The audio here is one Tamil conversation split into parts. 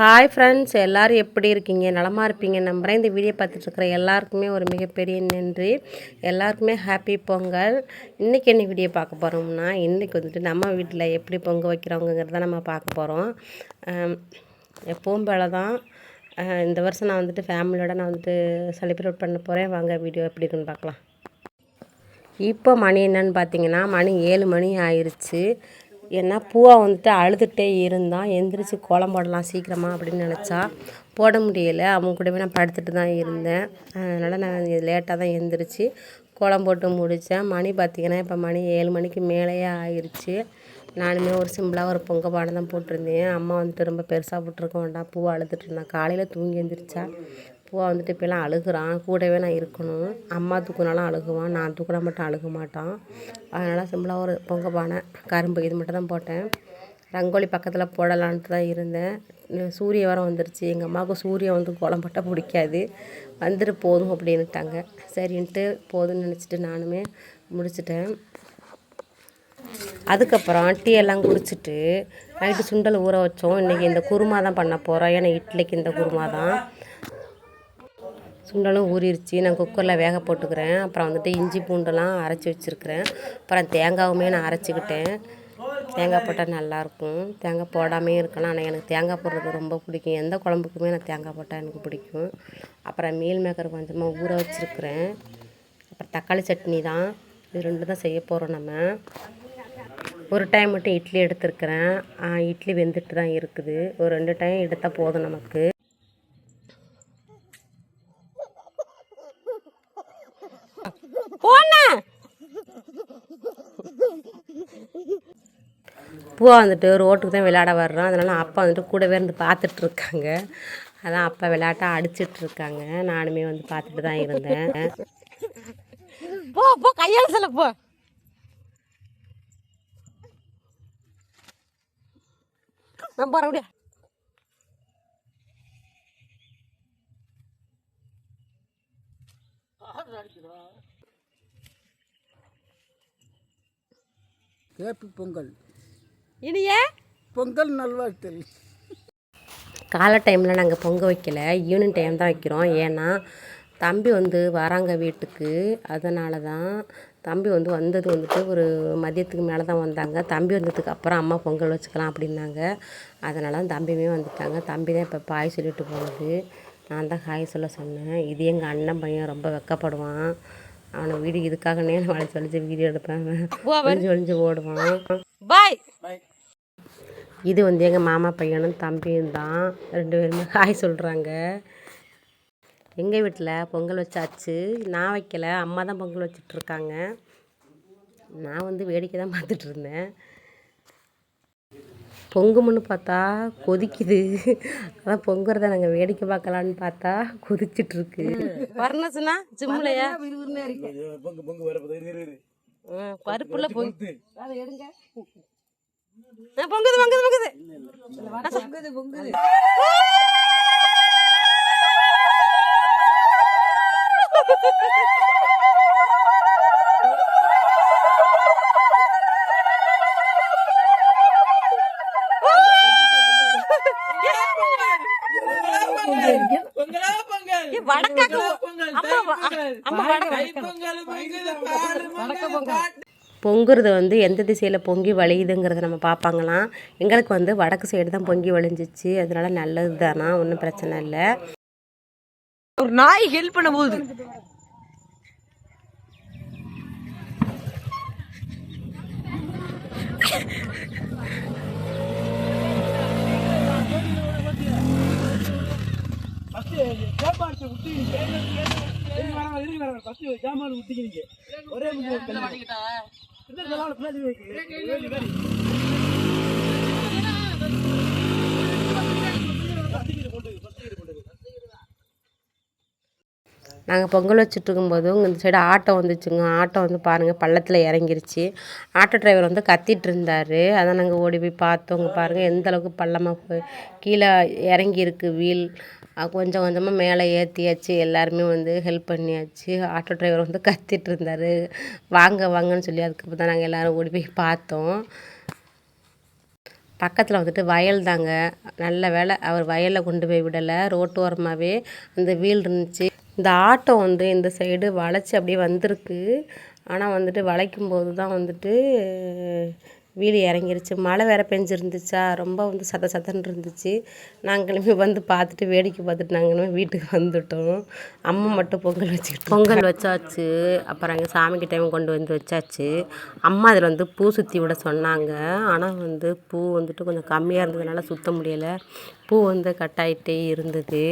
ஹாய் ஃப்ரெண்ட்ஸ் எல்லோரும் எப்படி இருக்கீங்க? நலமாக இருப்பீங்க? நம்புகிறேன் இந்த வீடியோ பார்த்துட்ருக்குற எல்லாருக்குமே ஒரு மிகப்பெரிய நன்றி. எல்லாருக்குமே ஹாப்பி பொங்கல். இன்றைக்கி என்ன வீடியோ பார்க்க போகிறோம்னா இன்றைக்கி வந்துட்டு நம்ம வீட்டில் எப்படி பொங்கல் வைக்கிறவங்கிறத நம்ம பார்க்க போகிறோம் எப்பவும் போல தான் இந்த வருஷம் நான் வந்துட்டு ஃபேமிலியோட நான் வந்துட்டு செலிப்ரேட் பண்ண போகிறேன் வாங்க வீடியோ எப்படி இருக்குன்னு பார்க்கலாம். இப்போ மணி என்னன்னு பார்த்தீங்கன்னா மணி ஏழு மணி ஆயிடுச்சு ஏன்னா பூவா வந்துட்டு அழுதுகிட்டே இருந்தான். எந்திரிச்சு கோலம் போடலாம் சீக்கிரமாக அப்படின்னு நினச்சா. போட முடியலை. அவங்க கூடவே நான் படுத்துட்டு தான் இருந்தேன். அதனால் நான் லேட்டாக தான் எந்திரிச்சு கோலம் போட்டு முடித்தேன் மணி பார்த்திங்கன்னா இப்போ மணி ஏழு மணிக்கு மேலேயே ஆயிடுச்சு நானுமே ஒரு சிம்பிளாக ஒரு பொங்க பாடம் தான் போட்டிருந்தேன். அம்மா வந்துட்டு ரொம்ப பெருசாக போட்டிருக்க வேண்டாம். பூவை அழுதுட்டு இருந்தான். காலையில் தூங்கி எழுந்திரிச்சா பூவா வந்துட்டு இப்போலாம் அழுகுறான். கூடவே நான் இருக்கணும். அம்மா தூக்குனாலும் அழுகுவான். நான் தூக்குனா மட்டும் அழுக மாட்டான். அதனால் சிம்பிளாக ஒரு பொங்க பானை கரும்பு இது மட்டும் தான் போட்டேன். ரங்கோலி பக்கத்தில் போடலான்ட்டு தான் இருந்தேன். சூரிய வரம் வந்துருச்சு. எங்கள் அம்மாவுக்கு சூரியன் வந்து கோலம் போட்டால் பிடிக்காது. வந்துட்டு போதும் அப்படின்னுட்டாங்க. சரின்ட்டு போதும்னு நினச்சிட்டு நானுமே முடிச்சிட்டேன். அதுக்கப்புறம் டீ எல்லாம் குடிச்சிட்டு நைட்டு சுண்டல் ஊற வச்சோம். இன்றைக்கி இந்த குருமா தான் பண்ண போகிறோம் ஏன்னா இட்லிக்கு இந்த குருமா தான். சுண்டலும் ஊறிடுச்சு நான் குக்கரில் வேக போட்டுக்கிறேன். அப்புறம் வந்துட்டு இஞ்சி பூண்டெல்லாம் அரைச்சி வச்சுருக்கிறேன். அப்புறம் தேங்காவுமே நான் அரைச்சிக்கிட்டேன். தேங்காய் போட்டால் நல்லாயிருக்கும். தேங்காய் போடாமே இருக்கலாம். ஆனால் எனக்கு தேங்காய் போடுறது ரொம்ப பிடிக்கும். எந்த குழம்புக்குமே நான் தேங்காய் போட்டால் எனக்கு பிடிக்கும். அப்புறம் மீல் மேக்கர் கொஞ்சமாக ஊற வச்சுருக்கிறேன். அப்புறம் தக்காளி சட்னி தான். இது ரெண்டு தான் செய்ய போகிறோம் நம்ம. ஒரு டைம் மட்டும் இட்லி எடுத்துருக்கிறேன். இட்லி வெந்துட்டு தான் இருக்குது. ஒரு ரெண்டு டைம் எடுத்தால் போதும் நமக்கு. பூவா வந்துட்டு ரோட்டுக்கு தான் விளையாட வர்றோம். அதனால் அப்பா வந்துட்டு கூடவே இருந்து பார்த்துட்டு இருக்காங்க. அதான் அப்பா விளையாட்டா அடிச்சிட்டு இருக்காங்க. நானுமே வந்து பார்த்துட்டு தான் இருந்தேன். போ போ கையால் சொல்ல போ. நான் போறேன் ஹேப்பி பொங்கல். இனிய? பொங்கல் நல்வாழ்த்தல் காலை டைமில் நாங்கள் பொங்க வைக்கல. ஈவினிங் டைம் தான் வைக்கிறோம். ஏன்னா தம்பி வந்து வராங்க வீட்டுக்கு. அதனால தான் தம்பி வந்து வந்தது வந்துட்டு ஒரு மதியத்துக்கு மேலே தான் வந்தாங்க. தம்பி வந்ததுக்கு அப்புறம் அம்மா பொங்கல் வச்சுக்கலாம் அப்படின்னாங்க. அதனால தான் தம்பியுமே வந்துட்டாங்க. தம்பி தான் இப்போ பாய் சொல்லிட்டு போனது. நான் தான் ஹாய் சொல்ல சொன்னேன். இது எங்கள் அண்ணன் பையன் ரொம்ப வெக்கப்படுவான். அவனை வீடு இதுக்காக நேரம் வளைச்சு வளைச்சு வீடியோ எடுப்பேன் ஒளிஞ்சு ஒளிஞ்சு ஓடுவான். பாய். இது வந்து எங்கள் மாமா பையனும் தம்பியும் தான். ரெண்டு பேருமே ஹாய் சொல்கிறாங்க எங்கள் வீட்டில் பொங்கல் வச்சாச்சு. நான் வைக்கல. அம்மா தான் பொங்கல் வச்சிட்ருக்காங்க நான் வந்து வேடிக்கை தான் பார்த்துட்டு இருந்தேன். பொங்குமுன்னு பார்த்தா கொதிக்குது. அதான் பொங்குறத நாங்கள் வேடிக்கை பார்க்கலான்னு பார்த்தா கொதிச்சிட்ருக்கு. வர்ணசுனா ஜிம்லையா பொங்கு பொங்கு வர பருப்புல பொங்கு. பொங்குது பொங்குது பொங்குது. பொங்குது பொங்குது வடக்காக்கு அம்மா அம்மா வடக்க பொங்கல் பொங்குறது வந்து எந்த திசையில் பொங்கி வழியுதுங்கிறத நம்ம பார்ப்பாங்களாம் எங்களுக்கு வந்து வடக்கு சைடு தான் பொங்கி வழிஞ்சிச்சு. அதனால நல்லது தானா ஒன்றும் பிரச்சனை இல்லை. ஒரு நாய் ஹெல்ப் பண்ண போகுது ஜாமான் ஊத்திக்கிறீங்க ஒரே நாங்கள் பொங்கல் வச்சுட்டு இருக்கும்போது இந்த சைடு ஆட்டோ வந்துச்சுங்க. ஆட்டோ வந்து பாருங்கள் பள்ளத்தில் இறங்கிருச்சு. ஆட்டோ டிரைவர் வந்து கத்திட்டு இருந்தார். அதை நாங்கள் ஓடி போய் பார்த்தோங்க பாருங்கள் எந்த அளவுக்கு பள்ளமாக போய் கீழே இறங்கி இருக்கு வீல். கொஞ்சம் கொஞ்சமாக மேலே ஏற்றியாச்சு எல்லாருமே வந்து ஹெல்ப் பண்ணியாச்சு. ஆட்டோ டிரைவர் வந்து கத்திட்டு இருந்தார். வாங்க வாங்கன்னு சொல்லி அதுக்கப்புறம் தான் நாங்கள் எல்லோரும் ஓடி போய் பார்த்தோம். பக்கத்தில் வந்துட்டு வயல் தாங்க. நல்ல வேலை அவர் வயலில் கொண்டு போய் விடலை. ரோட்டோரமாகவே அந்த வீல் இருந்துச்சு. இந்த ஆட்டோ வந்து இந்த சைடு வளைச்சி அப்படியே வந்திருக்கு. ஆனால் வந்துட்டு வளைக்கும் போது தான் வந்துட்டு வீடு இறங்கிருச்சு. மழை வேறு பெஞ்சிருந்துச்சா? ரொம்ப வந்து சத சதன்னு இருந்துச்சு. நாங்களுமே வந்து பார்த்துட்டு வேடிக்கை பார்த்துட்டு நாங்களுமே வீட்டுக்கு வந்துட்டோம். அம்மா மட்டும் பொங்கல் வச்சுக்கிட்டு பொங்கல் வச்சாச்சு. அப்புறம் அங்கே சாமிக்கு டைம் கொண்டு வந்து வச்சாச்சு. அம்மா அதில் வந்து பூ சுற்றி விட சொன்னாங்க. ஆனால் வந்து பூ வந்துட்டு கொஞ்சம் கம்மியாக இருந்ததுனால சுத்த முடியலை. பூ வந்து கட்டாயிட்டே இருந்தது.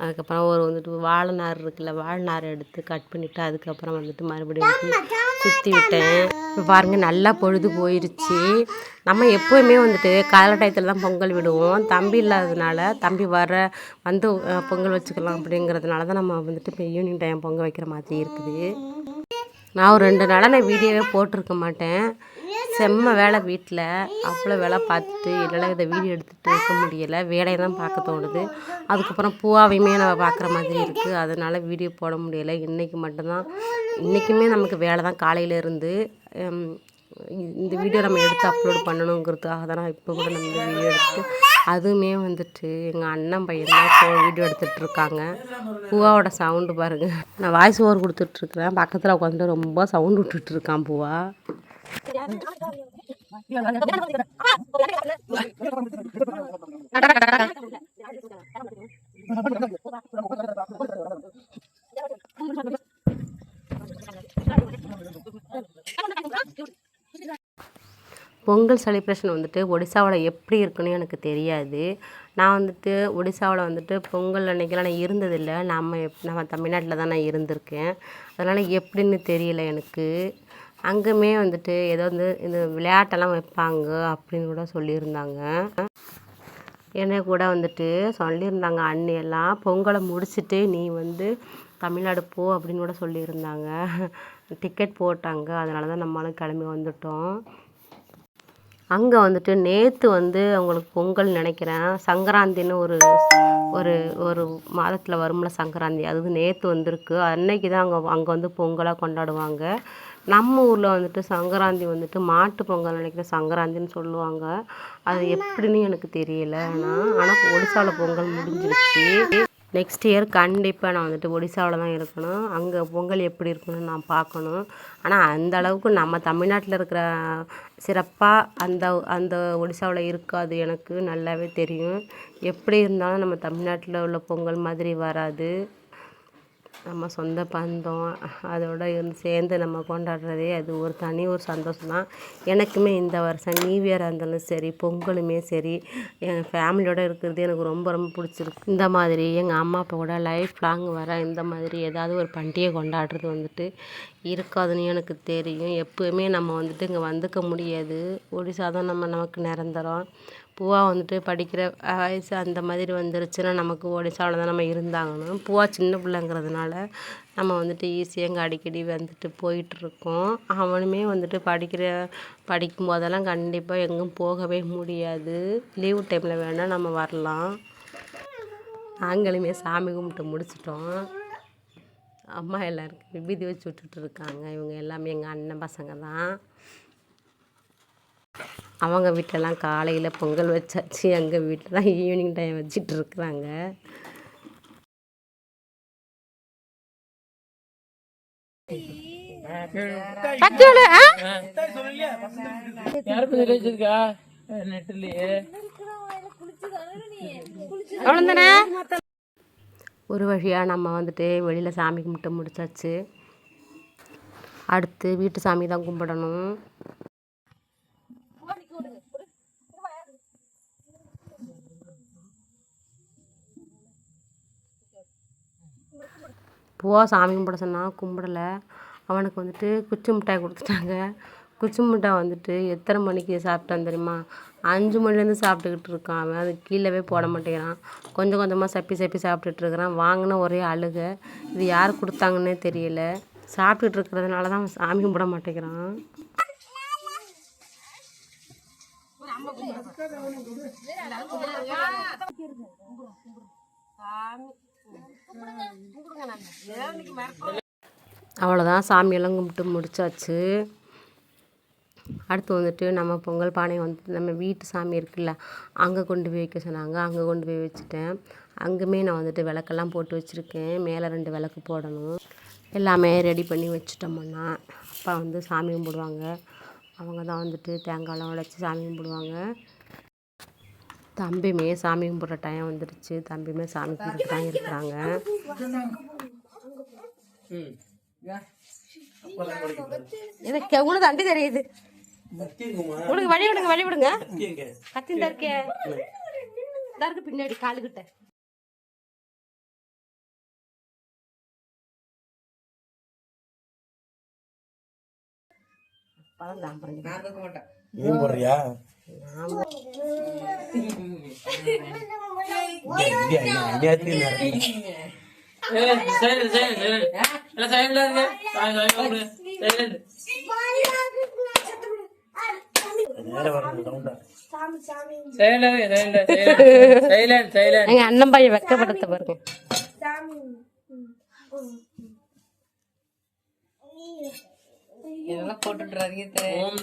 அதுக்கப்புறம் ஒரு வந்துட்டு வாழை நார் இருக்குல்ல வாழை நார் எடுத்து கட் பண்ணிவிட்டு அதுக்கப்புறம் வந்துட்டு மறுபடியும் சுற்றி விட்டேன். இப்போ பாருங்கள் நல்லா பொழுது போயிடுச்சு நம்ம எப்போவுமே வந்துட்டு காலை டயத்தில் தான் பொங்கல் விடுவோம். தம்பி இல்லாததுனால தம்பி வர வந்து பொங்கல் வச்சுக்கலாம் அப்படிங்கிறதுனால தான் நம்ம வந்துட்டு இப்போ ஈவினிங் டைம் பொங்கல் வைக்கிற மாதிரி இருக்குது. நான் ஒரு ரெண்டு நாளாக நான் வீடியோவே போட்டிருக்க மாட்டேன். செம்ம வேலை வீட்டில் அவ்வளோ வேலை பார்த்துட்டு என்னால் இதை வீடியோ எடுத்துகிட்டு இருக்க முடியலை. வேலையை தான் பார்க்க தோணுது. அதுக்கப்புறம் பூவாவையுமே நம்ம பார்க்குற மாதிரி இருக்குது அதனால் வீடியோ போட முடியலை. இன்றைக்கி மட்டும்தான். இன்றைக்குமே நமக்கு வேலை தான் காலையிலேருந்து இந்த வீடியோ நம்ம எடுத்து அப்லோட் பண்ணணுங்கிறதுக்காக தான் நான் இப்போ கூட நம்ம வீடியோ எடுத்து அதுவுமே வந்துட்டு எங்கள் அண்ணன் பையன் தான் இப்போ வீடியோ எடுத்துகிட்டு இருக்காங்க. பூவாவோட சவுண்டு பாருங்கள் நான் வாய்ஸ் ஓவர் கொடுத்துட்ருக்குறேன் பக்கத்தில் உட்காந்துட்டு ரொம்ப சவுண்டு விட்டுட்ருக்கான் பூவா. பொங்கல் செலிப்ரேஷன் வந்துட்டு ஒடிசாவில் எப்படி இருக்குன்னு எனக்கு தெரியாது. நான் வந்துட்டு ஒடிசாவில் வந்துட்டு பொங்கல் அன்னைக்கெல்லாம் நான் இருந்ததில்லை. நம்ம நம்ம தமிழ்நாட்டில் தான் நான் இருந்திருக்கேன். அதனால் எப்படின்னு தெரியல எனக்கு. அங்கேயுமே வந்துட்டு ஏதோ வந்து இந்த விளையாட்டெல்லாம் வைப்பாங்க அப்படின்னு கூட சொல்லியிருந்தாங்க. என்னை கூட வந்துட்டு சொல்லியிருந்தாங்க அண்ணியெல்லாம் பொங்கலை முடிச்சுட்டு நீ வந்து தமிழ்நாடு போ அப்படின்னு கூட சொல்லியிருந்தாங்க. டிக்கெட் போட்டாங்க அதனால தான் நம்மளும் கிளம்பி வந்துட்டோம். அங்கே வந்துட்டு நேற்று வந்து அவங்களுக்கு பொங்கல் நினைக்கிறேன். சங்கராந்தின்னு ஒரு ஒரு ஒரு மாதத்தில் வரும்ல சங்கராந்தி அது நேற்று வந்திருக்கு. அன்னைக்கு தான் அங்கே அங்கே வந்து பொங்கலாக கொண்டாடுவாங்க. நம்ம ஊரில் வந்துட்டு சங்கராந்தி வந்துட்டு மாட்டு பொங்கல் நினைக்கிறேன் சங்கராந்தின்னு சொல்லுவாங்க. அது எப்படின்னு எனக்கு தெரியல. ஆனால் ஆனால் ஒடிசாவில் பொங்கல் முடிஞ்சிருச்சு. நெக்ஸ்ட் இயர் கண்டிப்பாக நான் வந்துட்டு ஒடிசாவில் தான் இருக்கணும். அங்கே பொங்கல் எப்படி இருக்குன்னு நான் பார்க்கணும். ஆனால் அந்த அளவுக்கு நம்ம தமிழ்நாட்டில் இருக்கிற சிறப்பாக அந்த அந்த ஒடிசாவில் இருக்காது எனக்கு நல்லாவே தெரியும். எப்படி இருந்தாலும் நம்ம தமிழ்நாட்டில் உள்ள பொங்கல் மாதிரி வராது. நம்ம சொந்த பந்தம் அதோட இருந்து சேர்ந்து நம்ம கொண்டாடுறதே அது ஒரு தனி ஒரு சந்தோஷம் தான். எனக்குமே இந்த வருஷம் நியூ இயராக இருந்தாலும் சரி பொங்கலுமே சரி என் ஃபேமிலியோடு இருக்கிறது எனக்கு ரொம்ப ரொம்ப பிடிச்சிருக்கு. இந்த மாதிரி எங்கள் அம்மா அப்பா கூட லைஃப் லாங் வர இந்த மாதிரி ஏதாவது ஒரு பண்டிகை கொண்டாடுறது வந்துட்டு இருக்காதுன்னு எனக்கு தெரியும். எப்போயுமே நம்ம வந்துட்டு இங்கே வந்துக்க முடியாது. ஒடிசா தான் நம்ம நமக்கு நிரந்தரம். பூவா வந்துட்டு படிக்கிற வயசு அந்த மாதிரி வந்துருச்சுன்னா நமக்கு ஒடிசாவில் தான் நம்ம இருந்தாகணும். பூவா சின்ன பிள்ளைங்கிறதுனால நம்ம வந்துட்டு ஈஸியாக இங்கே அடிக்கடி வந்துட்டு போயிட்டுருக்கோம். அவனுமே வந்துட்டு படிக்கிற படிக்கும் போதெல்லாம் கண்டிப்பாக எங்கேயும் போகவே முடியாது. லீவு டைமில் வேணால் நம்ம வரலாம். நாங்களுமே சாமி கும்பிட்டு முடிச்சிட்டோம். அம்மா எல்லாருக்கும் விபூதி வச்சு விட்டுட்ருக்காங்க இவங்க எல்லாமே எங்கள் அண்ணன் பசங்க தான் அவங்க வீட்டிலலாம் காலையில் பொங்கல் வச்சாச்சு. எங்கள் வீட்டில் தான் ஈவினிங் டைம் வச்சிட்டு இருக்கிறாங்க ஒரு வழியாக நம்ம வந்துட்டு வெளியில் சாமி கும்பிட்டு முடிச்சாச்சு. அடுத்து வீட்டு சாமி தான் கும்பிடணும். பூவா சாமி கும்பிட சொன்னால் கும்பிடலை. அவனுக்கு வந்துட்டு குச்சி மிட்டாய் கொடுத்துட்டாங்க. குச்சி மிட்டாய் வந்துட்டு எத்தனை மணிக்கு சாப்பிட்டான் தெரியுமா? அஞ்சு மணிலேருந்து சாப்பிட்டுக்கிட்டு இருக்கான். அவன் அது கீழவே போட மாட்டேங்கிறான். கொஞ்சம் கொஞ்சமாக சப்பி சப்பி சாப்பிட்டுட்ருக்கிறான் வாங்கின ஒரே அழுகை. இது யார் கொடுத்தாங்கன்னே தெரியல. சாப்பிட்டுட்டு இருக்கிறதுனால தான் அவன் சாமி கும்பிட மாட்டேங்கிறான். அவ்வளோதான் சாமியெல்லாம் கும்பிட்டு முடிச்சாச்சு. அடுத்து வந்துட்டு நம்ம பொங்கல் பானையை வந்துட்டு நம்ம வீட்டு சாமி இருக்குல்ல அங்கே கொண்டு போய் வைக்க சொன்னாங்க. அங்கே கொண்டு போய் வச்சுட்டேன். அங்கேயுமே நான் வந்துட்டு விளக்கெல்லாம் போட்டு வச்சுருக்கேன். மேலே ரெண்டு விளக்கு போடணும். எல்லாமே ரெடி பண்ணி வச்சுட்டோம்னா அப்பா வந்து சாமி கும்பிடுவாங்க அவங்க தான் வந்துட்டு தேங்காய்லாம் உடைச்சி சாமி கும்பிடுவாங்க தம்பியுமே சாமி கும்பிட்ற டைம் வந்துடுச்சு தம்பியுமே சாமி கும்பிட்டு தான் இருக்கிறாங்க. ம். எனக்கு உனக்கு அண்டி தெரியுது. உனக்கு வழி விடுங்க வழி விடுங்க. கத்தி இந்த இருக்கே. இந்த இருக்கு பின்னாடி காலுக்கிட்ட. அப்பதான் நான் பண்ணேன். நீ போடுறியா? சைலண்ட் சைலண்ட் சைலண்ட் எல்லாம் எங்க அண்ணன் பையன் வெக்கப்படுத்த பாருங்க. இதெல்லாம் போட்டுட்டுறாதீங்க ஓம்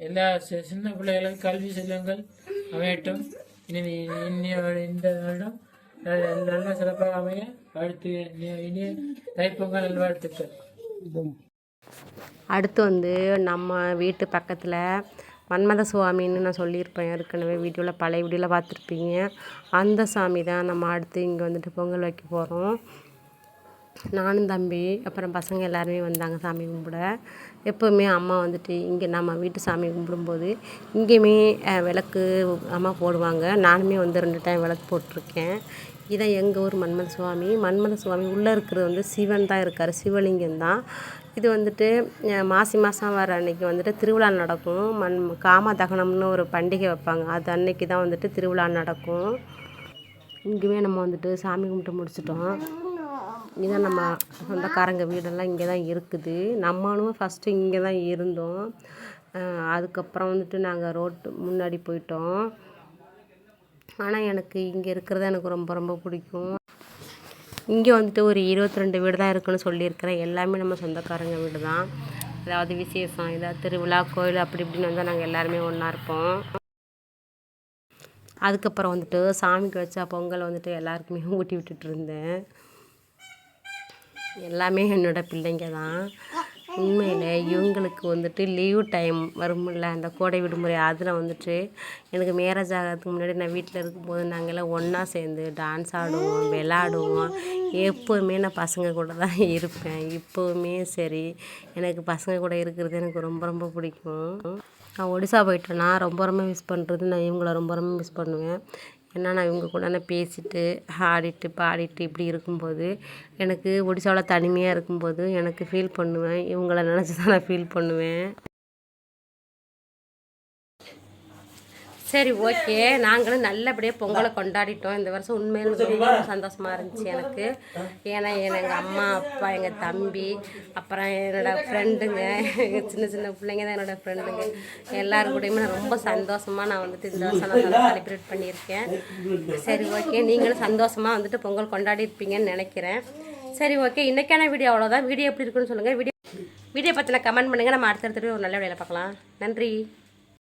எல்லா சின்ன பிள்ளைகளுக்கு கல்வி செல்லுங்கள் அமையட்டும். இனி இந்த வருடம் நல்ல சிறப்பாக அமைய வாழ்த்து இனிய- தைப்பொங்கல் நல்வாழ்த்துக்கள். அடுத்து வந்து நம்ம வீட்டு பக்கத்தில் மன்மத சுவாமின்னு நான் சொல்லியிருப்பேன். ஏற்கனவே வீடியோவில் பழைய வீடியோவில் பார்த்துருப்பீங்க. அந்த சாமி தான் நம்ம அடுத்து இங்கே வந்துட்டு பொங்கல் வைக்க போகிறோம் நானும் தம்பி அப்புறம் பசங்க எல்லாருமே வந்தாங்க சாமி கும்பிட. எப்போவுமே அம்மா வந்துட்டு இங்கே நம்ம வீட்டு சாமி கும்பிடும்போது இங்கேயுமே விளக்கு அம்மா போடுவாங்க. நானுமே வந்து ரெண்டு டைம் விளக்கு போட்டிருக்கேன். இதான் எங்கள் ஊர் மன்மத சுவாமி மன்மத சுவாமி உள்ளே இருக்கிறது வந்து சிவன் தான் இருக்கார் சிவலிங்கம் தான். இது வந்துட்டு மாசி மாதம் வர அன்னைக்கு வந்துட்டு திருவிழா நடக்கும். மண் காம தகனம்னு ஒரு பண்டிகை வைப்பாங்க. அது அன்னைக்கு தான் வந்துட்டு திருவிழா நடக்கும். இங்கேயுமே நம்ம வந்துட்டு சாமி கும்பிட்டு முடிச்சிட்டோம். இதான் நம்ம சொந்தக்காரங்க வீடெல்லாம் இங்கே தான் இருக்குது. நம்மளும் ஃபஸ்ட்டு இங்கே தான் இருந்தோம் அதுக்கப்புறம் வந்துட்டு நாங்கள் ரோட்டு முன்னாடி போயிட்டோம். ஆனால் எனக்கு இங்கே இருக்கிறது எனக்கு ரொம்ப ரொம்ப பிடிக்கும். இங்கே வந்துட்டு ஒரு இருபத்தி ரெண்டு வீடு தான் இருக்குன்னு சொல்லியிருக்கிறேன். எல்லாமே நம்ம சொந்தக்காரங்க வீடு தான் ஏதாவது விசேஷம் ஏதாவது திருவிழா கோயில் அப்படி இப்படின்னு வந்தால் நாங்கள் எல்லாருமே ஒன்றா இருப்போம். அதுக்கப்புறம் வந்துட்டு சாமிக்கு வச்சா பொங்கல் வந்துட்டு எல்லாருக்குமே ஊட்டி விட்டுட்டு இருந்தேன். எல்லாமே என்னோட பிள்ளைங்க தான். உண்மையில் இவங்களுக்கு வந்துட்டு லீவ் டைம் வரும்ல அந்த கோடை விடுமுறை அதில் வந்துட்டு எனக்கு மேரேஜ் ஆகிறதுக்கு முன்னாடி நான் வீட்டில் இருக்கும்போது நாங்கள் எல்லாம் ஒன்றா சேர்ந்து டான்ஸ் ஆடுவோம் விளாடுவோம் எப்போவுமே நான் பசங்க கூட தான் இருப்பேன். இப்போவுமே சரி எனக்கு பசங்க கூட இருக்கிறது எனக்கு ரொம்ப ரொம்ப பிடிக்கும். நான் ஒடிசா போயிட்டேன்னா ரொம்ப ரொம்ப மிஸ் பண்ணுறது நான் இவங்கள ரொம்ப ரொம்ப மிஸ் பண்ணுவேன். ஏன்னா நான் இவங்க கூட நான் பேசிட்டு ஆடிட்டு பாடிட்டு இப்படி இருக்கும்போது எனக்கு ஒடிசாவில் தனிமையாக இருக்கும்போது எனக்கு ஃபீல் பண்ணுவேன். இவங்கள நினச்சி தான் நான் ஃபீல் பண்ணுவேன். சரி ஓகே. நாங்களும் நல்லபடியாக பொங்கலை கொண்டாடிட்டோம். இந்த வருஷம் உண்மையில ரொம்ப சந்தோஷமாக இருந்துச்சு எனக்கு. ஏன்னா எங்கள் அம்மா அப்பா எங்கள் தம்பி அப்புறம் என்னோட ஃப்ரெண்டுங்க சின்ன சின்ன பிள்ளைங்க தான் என்னோட ஃப்ரெண்டுங்க எல்லாரும் கூடயுமே நான் ரொம்ப சந்தோஷமாக நான் வந்துட்டு இந்த வருஷம் நான் செலிப்ரேட் பண்ணியிருக்கேன். சரி ஓகே. நீங்களும் சந்தோஷமாக வந்துட்டு பொங்கல் கொண்டாடி இருப்பீங்கன்னு நினைக்கிறேன். சரி ஓகே. இன்றைக்கான வீடியோ அவ்வளோதான் வீடியோ எப்படி இருக்குன்னு சொல்லுங்கள் வீடியோ வீடியோ பற்றின கமெண்ட் பண்ணுங்கள் நம்ம அடுத்தடுத்து ஒரு நல்ல வீடியோவில் பார்க்கலாம். நன்றி.